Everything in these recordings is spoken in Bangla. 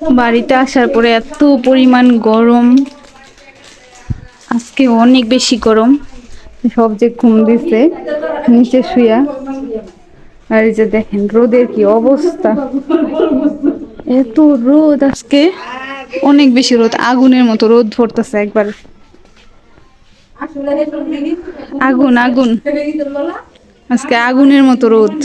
বাড়িতে আসার পরে এত পরিমাণ গরম। আজকে অনেক বেশি গরম। সব যে ঘুম দিছে, নিচে শুয়া আর যে দেখেন, রোদের কি অবস্থা। এত রোদ আজকে। অনেক বেশি রোদ। আগুনের মতো রোদ পড়তেছে একবার। আগুন আগুন। আজকে আগুনের মতো রোদ।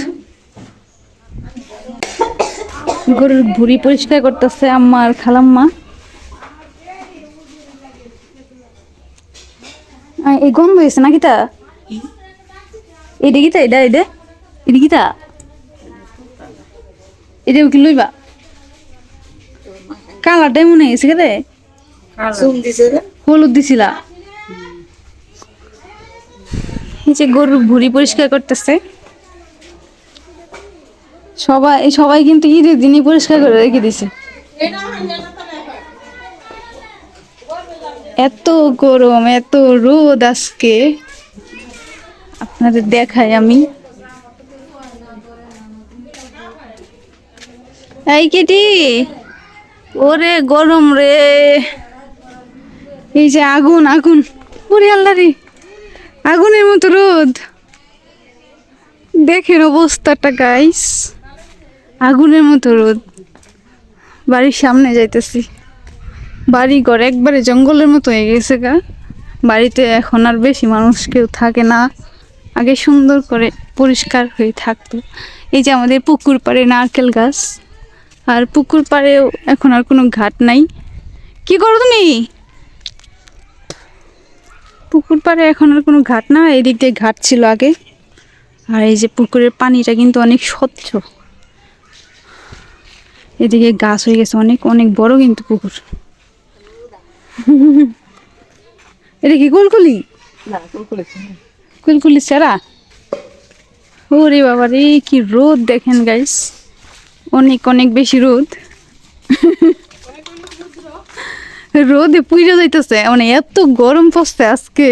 গরুর ভুড়ি পরিষ্কার করতেছে আম্মা আর খালাম্মা। এই গন্ধ হয়েছে নাকি তা? এটা কি তা এটা এটা এটা কি তা? এটা কি লইবা? কালারটাই মনে হয়েছে কে হলুদ দিছিলা? এই যে গরুর ভুড়ি পরিষ্কার করতেছে। সবাই সবাই কিন্তু ঈদের দিনই পরিষ্কার করে রেখে দিছে। এত গরম, এত রোদ আজকে। আপনাদের দেখাই আমি। এই কেটি, ওরে গরম রে। এই যে আগুন আগুন। ওরে আল্লাহ রে, আগুনের মতো রোদ। দেখেন অবস্থাটা গাইস আগুনের মতো রোদ। বাড়ির সামনে যাইতেছি। বাড়ি ঘর একবারে জঙ্গলের মতো হয়ে গেছে গা। বাড়িতে এখন আর বেশি মানুষ কেউ থাকে না। আগে সুন্দর করে পরিষ্কার হয়ে থাকতো। এই যে আমাদের পুকুর পাড়ে নারকেল গাছ। আর পুকুর পাড়েও এখন আর কোনো ঘাট নাই। কি করো তুমি? পুকুর পাড়ে এখন আর কোনো ঘাট না, এদিক দিয়ে ঘাট ছিল আগে। আর এই যে পুকুরের পানিটা কিন্তু অনেক স্বচ্ছ। এদিকে গাছ হয়ে গেছে অনেক অনেক বড় কিন্তু পুকুর। এটা কি কুলকুলি? কুলকুলি ছাড়া। ওরে বাবা রে কি রোদ দেখেন গাইস অনেক অনেক বেশি রোদ। রোদে পুইরে যাইতেছে মানে এত গরম পড়ছে আজকে।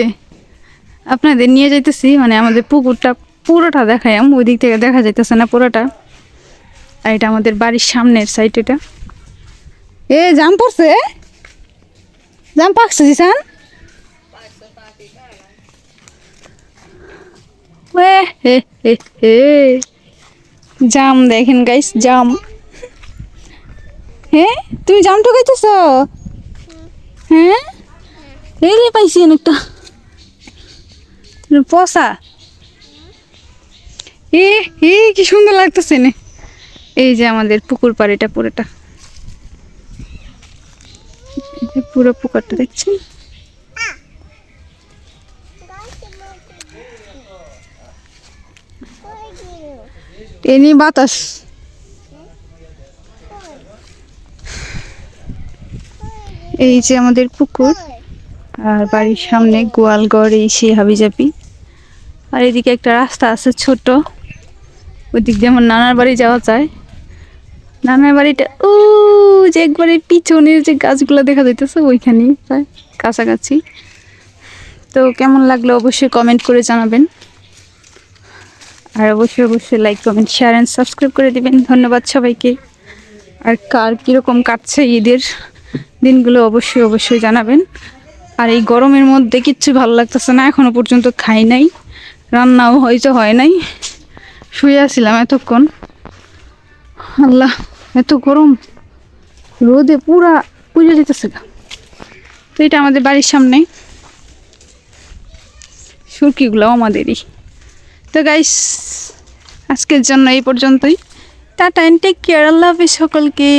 আপনাদের নিয়ে যাইতেছি মানে আমাদের পুকুরটা পুরোটা দেখাই ওই দিক থেকে দেখা যাইতেছে না পুরোটা। আর এটা আমাদের বাড়ির সামনের সাইড এটা। এ, জাম পড়ছে? জাম পাকছে, জিসান? জাম, দেখেন গাইস জাম। হ্যাঁ তুমি জাম ঠকাইতেছ? হ্যাঁ এই রে, পাইছি অনেকটা এ এ, কি সুন্দর লাগতেছে নে। এই যে আমাদের পুকুর পাড়িটা পুরোটা। পুরো পুকুরটা দেখছেন এনি বাতাস। এই যে আমাদের পুকুর, আর বাড়ির সামনে গোয়ালঘর এই সেই হাবিজাবি। আর এদিকে একটা রাস্তা আছে ছোট। ওদিক দিয়ে আমার নানার বাড়ি যাওয়া যায়। নানার বাড়িটা ও যে একবারে পিছনের যে গাছগুলো দেখা যাইতেছে ওইখানেই প্রায় কাছাকাছি। তো কেমন লাগল অবশ্যই কমেন্ট করে জানাবেন। আর অবশ্যই অবশ্যই like comment share and subscribe করে দিবেন। ধন্যবাদ সবাইকে। আর কার কীরকম কাটছে ঈদের দিনগুলো অবশ্যই অবশ্যই জানাবেন। আর এই গরমের মধ্যে কিচ্ছু ভালো লাগতেছে না এখনও পর্যন্ত খাই নাই। রান্নাও হয়তো হয় নাই। শুয়ে আসছিলাম এতক্ষণ। আল্লাহ। এত গরম, রোদে পুরা পুজো দিতেছে গা। তো এটা আমাদের বাড়ির সামনে। সুরকিগুলো আমাদেরই। তো গাইস আজকের জন্য এই পর্যন্তই। টাটা অ্যান্ড টেক কেয়ার আল্লাহ হাফিজ সকলকে।